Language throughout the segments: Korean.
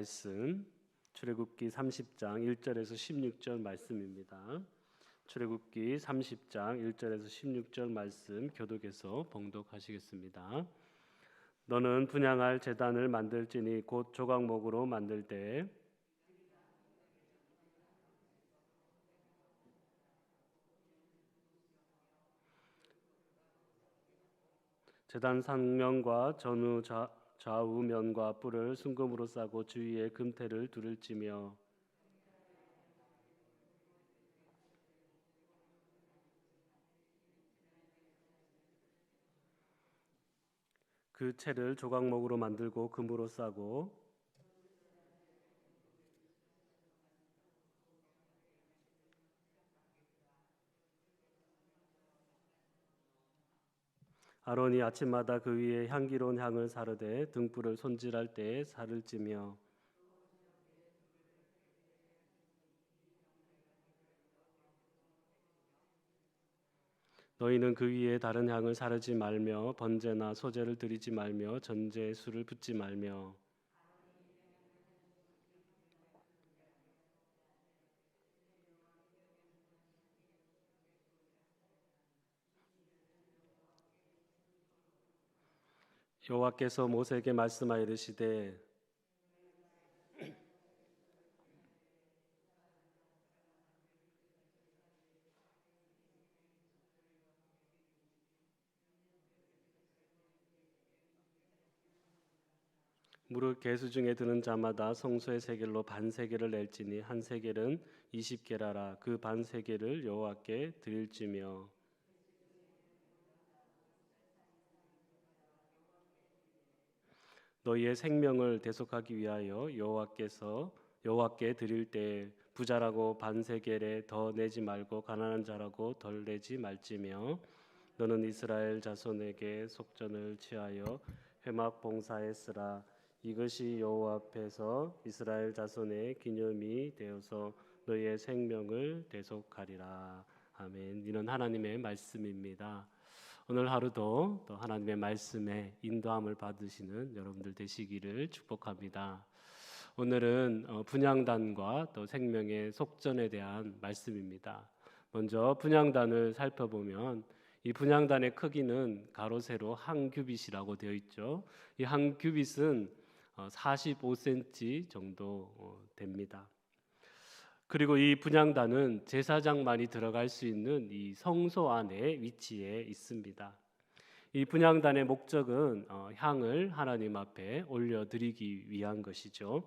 말씀 출애굽기 30장 1절에서 16절 말씀입니다. 출애굽기 30장 1절에서 16절 말씀 교독에서 봉독하시겠습니다. 너는 분양할 제단을 만들지니 곧 조각목으로 만들 때 제단 상면과 전후 좌, 좌우면과 뿔을 순금으로 싸고 주위에 금태를 두를지며 그 채를 조각목으로 만들고 금으로 싸고 아론이 아침마다 그 위에 향기로운 향을 사르되 등불을 손질할 때에 살을 찌며 너희는 그 위에 다른 향을 사르지 말며 번제나 소제를 드리지 말며 전제에 술을 붓지 말며 여호와께서 모세에게 말씀하여 이르시되 무릇 개수 중에 드는 자마다 성소의 세겔로 반 세겔을 낼지니 한 세겔은 20개라라. 그 반 세겔을 여호와께 드릴지며 너희의 생명을 대속하기 위하여 여호와께서 여호와께 드릴 때 부자라고 반세겔에 더 내지 말고 가난한 자라고 덜 내지 말지며 너는 이스라엘 자손에게 속전을 취하여 회막 봉사했으라. 이것이 여호와 앞에서 이스라엘 자손의 기념이 되어서 너희의 생명을 대속하리라. 아멘. 이는 하나님의 말씀입니다. 오늘 하루도 또 하나님의 말씀에 인도함을 받으시는 여러분들 되시기를 축복합니다. 오늘은 어, 분양단과 또 생명의 속전에 대한 말씀입니다. 먼저 분양단을 살펴보면 이 분양단의 크기는 가로 세로 한 규빗이라고 되어 있죠. 이 한 규빗은 45cm 어, 정도 어, 됩니다. 그리고 이 분향단은 제사장만이 들어갈 수 있는 이 성소 안에 위치해 있습니다. 이 분향단의 목적은 어, 향을 하나님 앞에 올려드리기 위한 것이죠.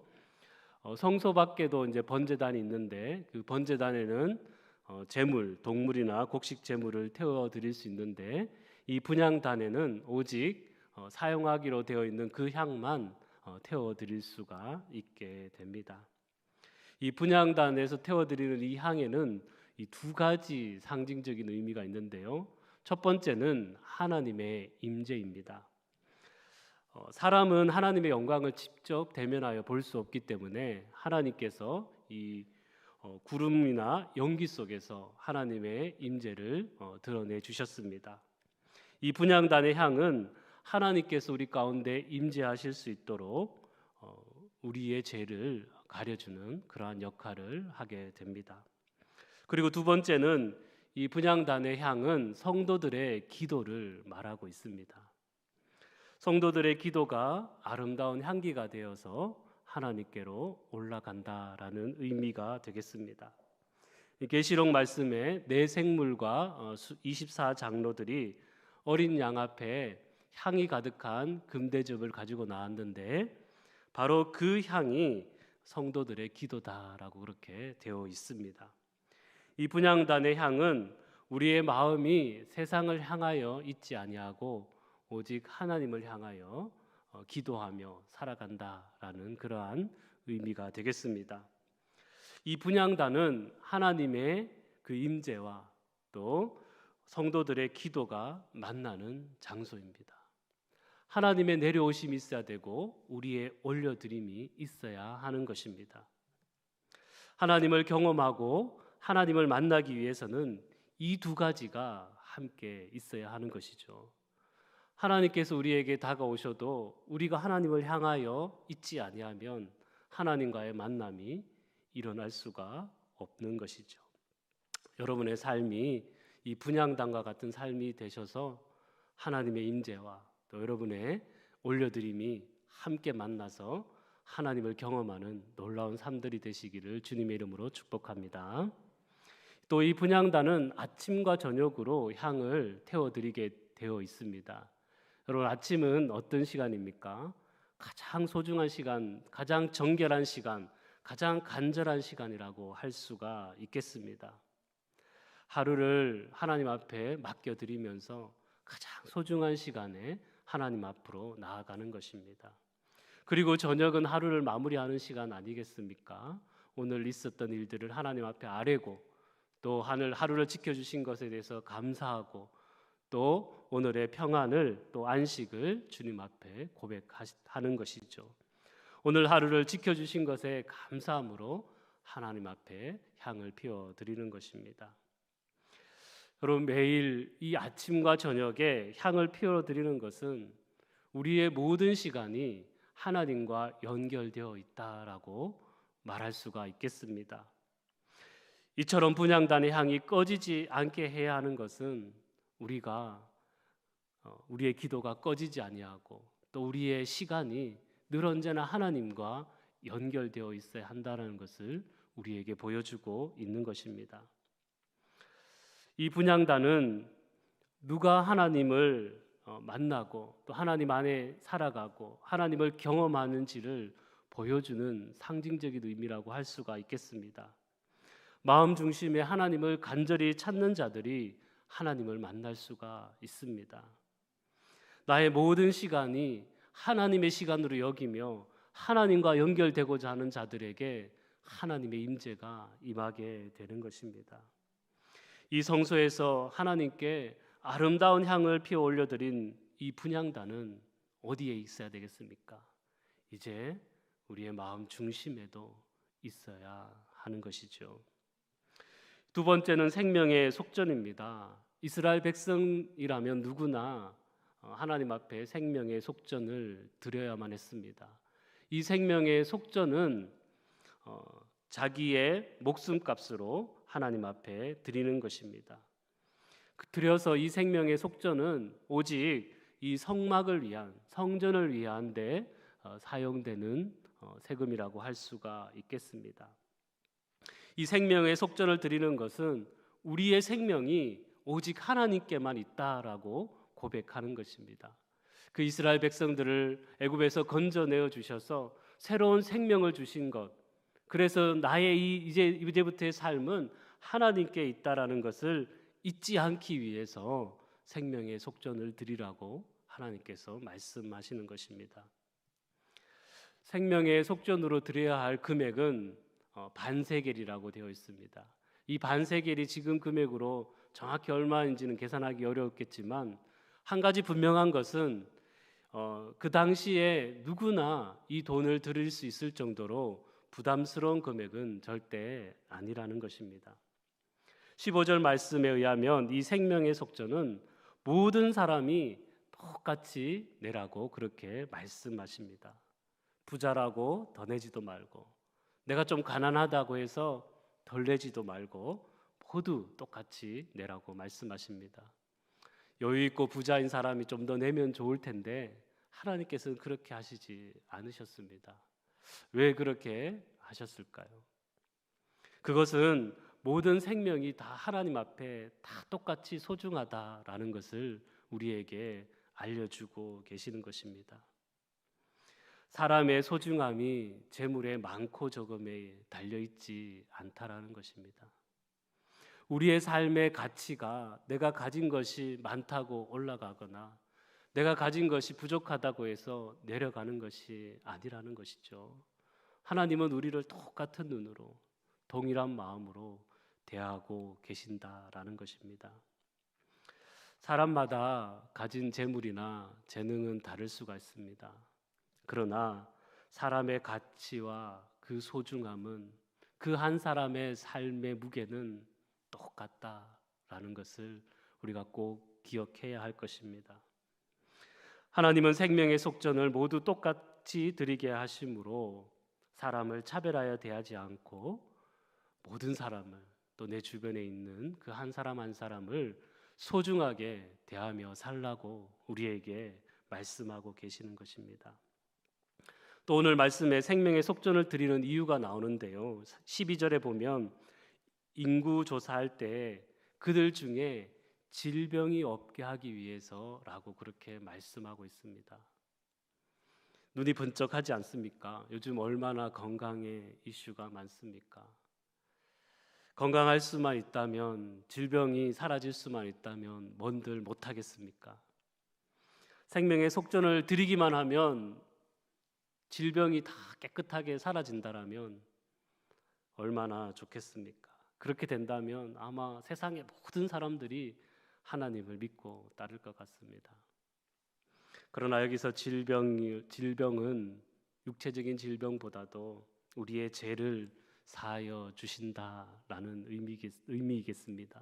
어, 성소 밖에도 이제 번제단이 있는데 그 번제단에는 어, 재물, 동물이나 곡식 재물을 태워 드릴 수 있는데 이 분향단에는 오직 사용하기로 되어 있는 그 향만 태워 드릴 수가 있게 됩니다. 이 분향단에서 태워드리는 이 향에는 이 두 가지 상징적인 의미가 있는데요. 첫 번째는 하나님의 임재입니다. 어, 사람은 하나님의 영광을 직접 대면하여 볼 수 없기 때문에 하나님께서 이 어, 구름이나 연기 속에서 하나님의 임재를 어, 드러내 주셨습니다. 이 분향단의 향은 하나님께서 우리 가운데 임재하실 수 있도록 어, 우리의 죄를 가려주는 그러한 역할을 하게 됩니다. 그리고 두 번째는 이 분양단의 향은 성도들의 기도를 말하고 있습니다. 성도들의 기도가 아름다운 향기가 되어서 하나님께로 올라간다라는 의미가 되겠습니다. 계시록 말씀에 내 생물과 24 어, 장로들이 어린 양 앞에 향이 가득한 금대접을 가지고 나왔는데 바로 그 향이 성도들의 기도다라고 그렇게 되어 있습니다. 이 분향단의 향은 우리의 마음이 세상을 향하여 있지 아니하고 오직 하나님을 향하여 어, 기도하며 살아간다라는 그러한 의미가 되겠습니다. 이 분향단은 하나님의 그 임재와 또 성도들의 기도가 만나는 장소입니다. 하나님의 내려오심이 있어야 되고 우리의 올려드림이 있어야 하는 것입니다. 하나님을 경험하고 하나님을 만나기 위해서는 이 두 가지가 함께 있어야 하는 것이죠. 하나님께서 우리에게 다가오셔도 우리가 하나님을 향하여 있지 아니하면 하나님과의 만남이 일어날 수가 없는 것이죠. 여러분의 삶이 이 분양단과 같은 삶이 되셔서 하나님의 임재와 또 여러분의 올려드림이 함께 만나서 하나님을 경험하는 놀라운 삶들이 되시기를 주님의 이름으로 축복합니다. 또 이 분양단은 아침과 저녁으로 향을 태워드리게 되어 있습니다. 여러분 아침은 어떤 시간입니까? 가장 소중한 시간, 가장 정결한 시간, 가장 간절한 시간이라고 할 수가 있겠습니다. 하루를 하나님 앞에 맡겨드리면서 가장 소중한 시간에 하나님 앞으로 나아가는 것입니다. 그리고 저녁은 하루를 마무리하는 시간 아니겠습니까? 오늘 있었던 일들을 하나님 앞에 아뢰고 또 하늘 하루를 지켜 주신 것에 대해서 감사하고 또 오늘의 평안을 또 안식을 주님 앞에 고백하는 것이죠. 오늘 하루를 지켜 주신 것에 감사함으로 하나님 앞에 향을 피워 드리는 것입니다. 여러분 매일 이 아침과 저녁에 향을 피워 드리는 것은 우리의 모든 시간이 하나님과 연결되어 있다라고 말할 수가 있겠습니다. 이처럼 분양단의 향이 꺼지지 않게 해야 하는 것은 우리가 어, 우리의 기도가 꺼지지 아니하고 또 우리의 시간이 늘 언제나 하나님과 연결되어 있어야 한다는 것을 우리에게 보여주고 있는 것입니다. 이 분양단은 누가 하나님을 어, 만나고 또 하나님 안에 살아가고 하나님을 경험하는지를 보여주는 상징적인 의미라고 할 수가 있겠습니다. 마음 중심에 하나님을 간절히 찾는 자들이 하나님을 만날 수가 있습니다. 나의 모든 시간이 하나님의 시간으로 여기며 하나님과 연결되고자 하는 자들에게 하나님의 임재가 임하게 되는 것입니다. 이 성소에서 하나님께 아름다운 향을 피워 올려드린 이 분향단은 어디에 있어야 되겠습니까? 이제 우리의 마음 중심에도 있어야 하는 것이죠. 두 번째는 생명의 속전입니다. 이스라엘 백성이라면 누구나 어, 하나님 앞에 생명의 속전을 드려야만 했습니다. 이 생명의 속전은 어, 자기의 목숨값으로 하나님 앞에 드리는 것입니다. 그 드려서 이 생명의 속전은 오직 이 성막을 위한 성전을 위한데 어, 사용되는 세금이라고 할 수가 있겠습니다. 이 생명의 속전을 드리는 것은 우리의 생명이 오직 하나님께만 있다라고 고백하는 것입니다. 그 이스라엘 백성들을 애굽에서 건져내어 주셔서 새로운 생명을 주신 것. 그래서 나의 이 이제 이제부터의 삶은 하나님께 있다라는 것을 잊지 않기 위해서 생명의 속전을 드리라고 하나님께서 말씀하시는 것입니다. 생명의 속전으로 드려야 할 금액은 어, 반세겔이라고 되어 있습니다. 이 반세겔이 지금 금액으로 정확히 얼마인지는 계산하기 어려웠겠지만 한 가지 분명한 것은 어, 그 당시에 누구나 이 돈을 드릴 수 있을 정도로 부담스러운 금액은 절대 아니라는 것입니다. 15절 말씀에 의하면 이 생명의 속전은 모든 사람이 똑같이 내라고 그렇게 말씀하십니다. 부자라고 더 내지도 말고 내가 좀 가난하다고 해서 덜 내지도 말고 모두 똑같이 내라고 말씀하십니다. 여유 있고 부자인 사람이 좀 더 내면 좋을 텐데 하나님께서는 그렇게 하시지 않으셨습니다. 왜 그렇게 하셨을까요? 그것은 모든 생명이 다 하나님 앞에 다 똑같이 소중하다라는 것을 우리에게 알려주고 계시는 것입니다. 사람의 소중함이 재물의 많고 적음에 달려 있지 않다라는 것입니다. 우리의 삶의 가치가 내가 가진 것이 많다고 올라가거나 내가 가진 것이 부족하다고 해서 내려가는 것이 아니라는 것이죠. 하나님은 우리를 똑같은 눈으로 동일한 마음으로 대하고 계신다라는 것입니다. 사람마다 가진 재물이나 재능은 다를 수가 있습니다. 그러나 사람의 가치와 그 소중함은 그 한 사람의 삶의 무게는 똑같다라는 것을 우리가 꼭 기억해야 할 것입니다. 하나님은 생명의 속전을 모두 똑같이 드리게 하심으로 사람을 차별하여 대하지 않고 모든 사람을 또 내 주변에 있는 그 한 사람 한 사람을 소중하게 대하며 살라고 우리에게 말씀하고 계시는 것입니다. 또 오늘 말씀에 생명의 속전을 드리는 이유가 나오는데요. 12절에 보면 인구 조사할 때 그들 중에 질병이 없게 하기 위해서라고 그렇게 말씀하고 있습니다. 눈이 번쩍하지 않습니까? 요즘 얼마나 건강의 이슈가 많습니까? 건강할 수만 있다면 질병이 사라질 수만 있다면 뭔들 못하겠습니까? 생명의 속전을 드리기만 하면 질병이 다 깨끗하게 사라진다라면 얼마나 좋겠습니까? 그렇게 된다면 아마 세상의 모든 사람들이 하나님을 믿고 따를 것 같습니다. 그러나 여기서 질병 질병은 육체적인 질병보다도 우리의 죄를 사하여 주신다라는 의미겠, 의미이겠 습니다.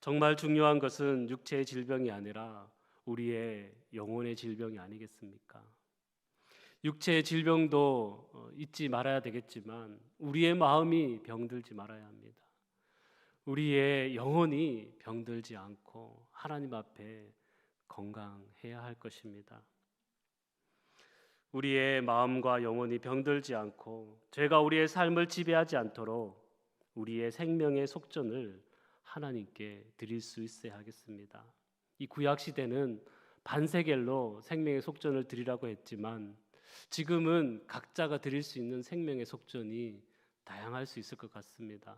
정말 중요한 것은 육체의 질병이 아니라 우리의 영혼의 질병이 아니겠습니까? 육체의 질병도 어, 잊지 말아야 되겠지만 우리의 마음이 병들지 말아야 합니다. 우리의 영혼이 병들지 않고 하나님 앞에 건강해야 할 것입니다. 우리의 마음과 영혼이 병들지 않고 죄가 우리의 삶을 지배하지 않도록 우리의 생명의 속전을 하나님께 드릴 수 있어야 하겠습니다. 이 구약 시대는 반세겔로 생명의 속전을 드리라고 했지만 지금은 각자가 드릴 수 있는 생명의 속전이 다양할 수 있을 것 같습니다.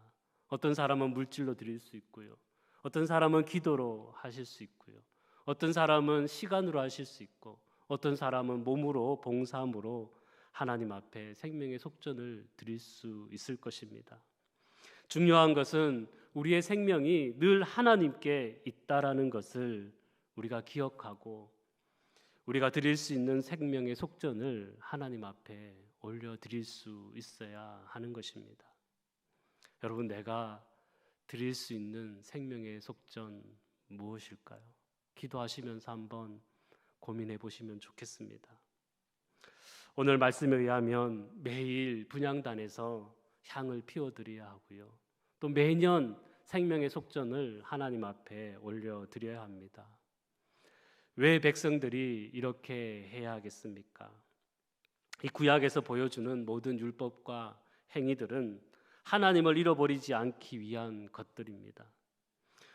어떤 사람은 물질로 드릴 수 있고요. 어떤 사람은 기도로 하실 수 있고요. 어떤 사람은 시간으로 하실 수 있고 어떤 사람은 몸으로 봉사함으로 하나님 앞에 생명의 속전을 드릴 수 있을 것입니다. 중요한 것은 우리의 생명이 늘 하나님께 있다라는 것을 우리가 기억하고 우리가 드릴 수 있는 생명의 속전을 하나님 앞에 올려 드릴 수 있어야 하는 것입니다. 여러분 내가 드릴 수 있는 생명의 속전 무엇일까요? 기도하시면서 한번 고민해 보시면 좋겠습니다. 오늘 말씀에 의하면 매일 분양단에서 향을 피워 드려야 하고요. 또 매년 생명의 속전을 하나님 앞에 올려 드려야 합니다. 왜 백성들이 이렇게 해야 하겠습니까? 이 구약에서 보여주는 모든 율법과 행위들은 하나님을 잃어버리지 않기 위한 것들입니다.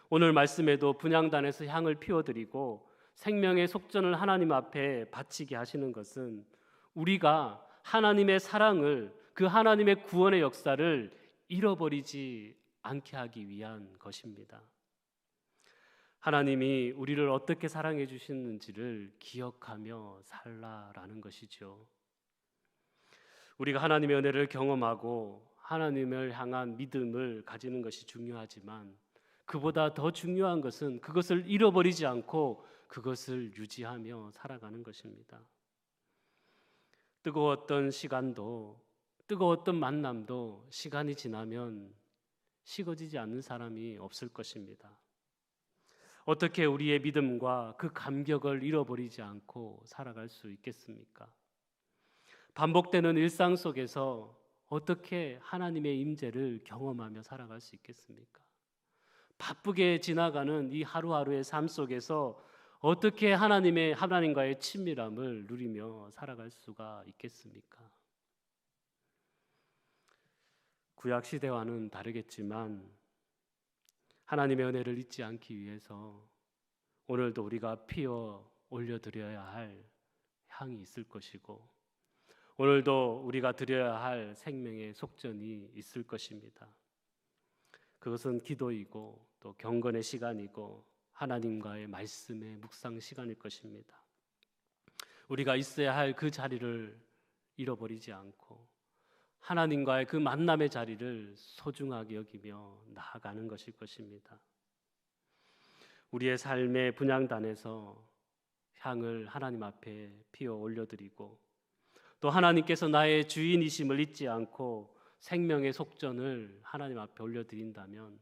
오늘 말씀에도 분양단에서 향을 피워드리고 생명의 속전을 하나님 앞에 바치게 하시는 것은 우리가 하나님의 사랑을 그 하나님의 구원의 역사를 잃어버리지 않게 하기 위한 것입니다. 하나님이 우리를 어떻게 사랑해 주시는지를 기억하며 살라라는 것이죠. 우리가 하나님의 은혜를 경험하고 하나님을 향한 믿음을 가지는 것이 중요하지만 그보다 더 중요한 것은 그것을 잃어버리지 않고 그것을 유지하며 살아가는 것입니다. 뜨거웠던 시간도 뜨거웠던 만남도 시간이 지나면 식어지지 않는 사람이 없을 것입니다. 어떻게 우리의 믿음과 그 감격을 잃어버리지 않고 살아갈 수 있겠습니까? 반복되는 일상 속에서 어떻게 하나님의 임재를 경험하며 살아갈 수 있겠습니까? 바쁘게 지나가는 이 하루하루의 삶 속에서 어떻게 하나님의 하나님과의 친밀함을 누리며 살아갈 수가 있겠습니까? 구약 시대와는 다르겠지만 하나님의 은혜를 잊지 않기 위해서 오늘도 우리가 피어 올려드려야 할 향이 있을 것이고 오늘도 우리가 드려야 할 생명의 속전이 있을 것입니다. 그것은 기도이고 또 경건의 시간이고 하나님과의 말씀의 묵상 시간일 것입니다. 우리가 있어야 할 그 자리를 잃어버리지 않고 하나님과의 그 만남의 자리를 소중하게 여기며 나아가는 것일 것입니다. 우리의 삶의 분양단에서 향을 하나님 앞에 피워 올려드리고 또 하나님께서 나의 주인이심을 잊지 않고 생명의 속전을 하나님 앞에 올려드린다면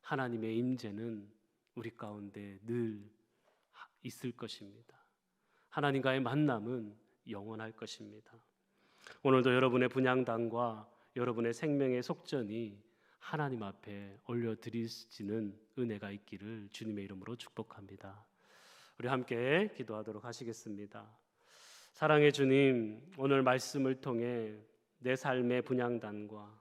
하나님의 임재는 우리 가운데 늘 있을 것입니다. 하나님과의 만남은 영원할 것입니다. 오늘도 여러분의 분양단과 여러분의 생명의 속전이 하나님 앞에 올려드리지는 은혜가 있기를 주님의 이름으로 축복합니다. 우리 함께 기도하도록 하시겠습니다. 사랑의 주님, 오늘 말씀을 통해 내 삶의 분양단과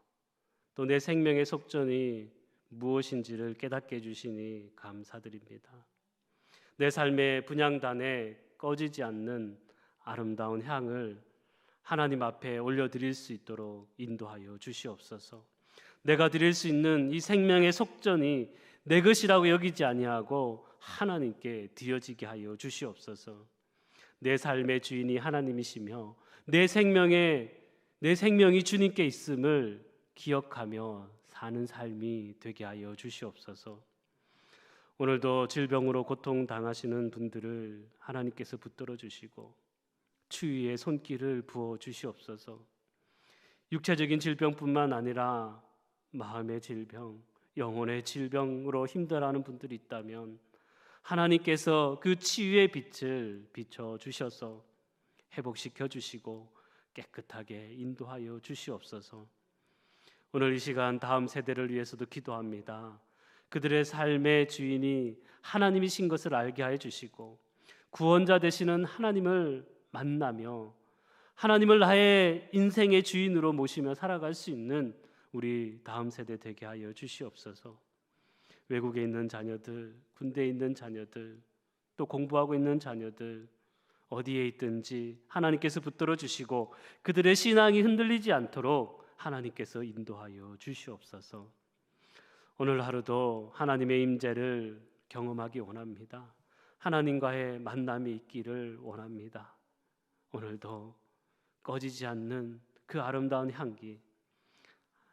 또 내 생명의 속전이 무엇인지를 깨닫게 해주시니 감사드립니다. 내 삶의 분양단에 꺼지지 않는 아름다운 향을 하나님 앞에 올려드릴 수 있도록 인도하여 주시옵소서. 내가 드릴 수 있는 이 생명의 속전이 내 것이라고 여기지 아니하고 하나님께 드려지게 하여 주시옵소서. 내 삶의 주인이 하나님이시며 내 생명의 내 생명이 주님께 있음을 기억하며 사는 삶이 되게 하여 주시옵소서. 오늘도 질병으로 고통 당하시는 분들을 하나님께서 붙들어 주시고 추위의 손길을 부어 주시옵소서. 육체적인 질병뿐만 아니라 마음의 질병, 영혼의 질병으로 힘들어하는 분들이 있다면 하나님께서 그 치유의 빛을 비춰 주셔서 회복시켜 주시고 깨끗하게 인도하여 주시옵소서. 오늘 이 시간 다음 세대를 위해서도 기도합니다. 그들의 삶의 주인이 하나님이신 것을 알게 해 주시고 구원자 되시는 하나님을 만나며 하나님을 나의 인생의 주인으로 모시며 살아갈 수 있는 우리 다음 세대 되게 하여 주시옵소서. 외국에 있는 자녀들, 군대에 있는 자녀들, 또 공부하고 있는 자녀들 어디에 있든지 하나님께서 붙들어 주시고 그들의 신앙이 흔들리지 않도록 하나님께서 인도하여 주시옵소서. 오늘 하루도 하나님의 임재를 경험하기 원합니다. 하나님과의 만남이 있기를 원합니다. 오늘도 꺼지지 않는 그 아름다운 향기,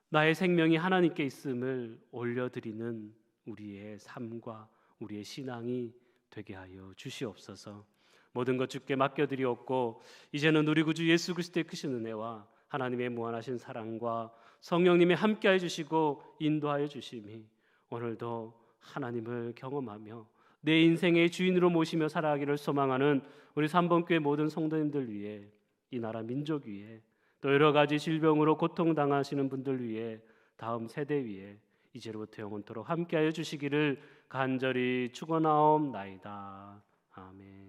나의 생명이 하나님께 있음을 올려드리는 우리의 삶과 우리의 신앙이 되게 하여 주시옵소서. 모든 것 주께 맡겨드리옵고 이제는 우리 구주 예수 그리스도의 크신 은혜와 하나님의 무한하신 사랑과 성령님의 함께해 주시고 인도하여 주심이 오늘도 하나님을 경험하며 내 인생의 주인으로 모시며 살아가기를 소망하는 우리 삼번교회 모든 성도님들 위해 이 나라 민족 위에 또 여러 가지 질병으로 고통 당하시는 분들 위해 다음 세대 위에 이제로부터 영원토록 함께하여 주시기를 간절히 축원하옵나이다. 아멘.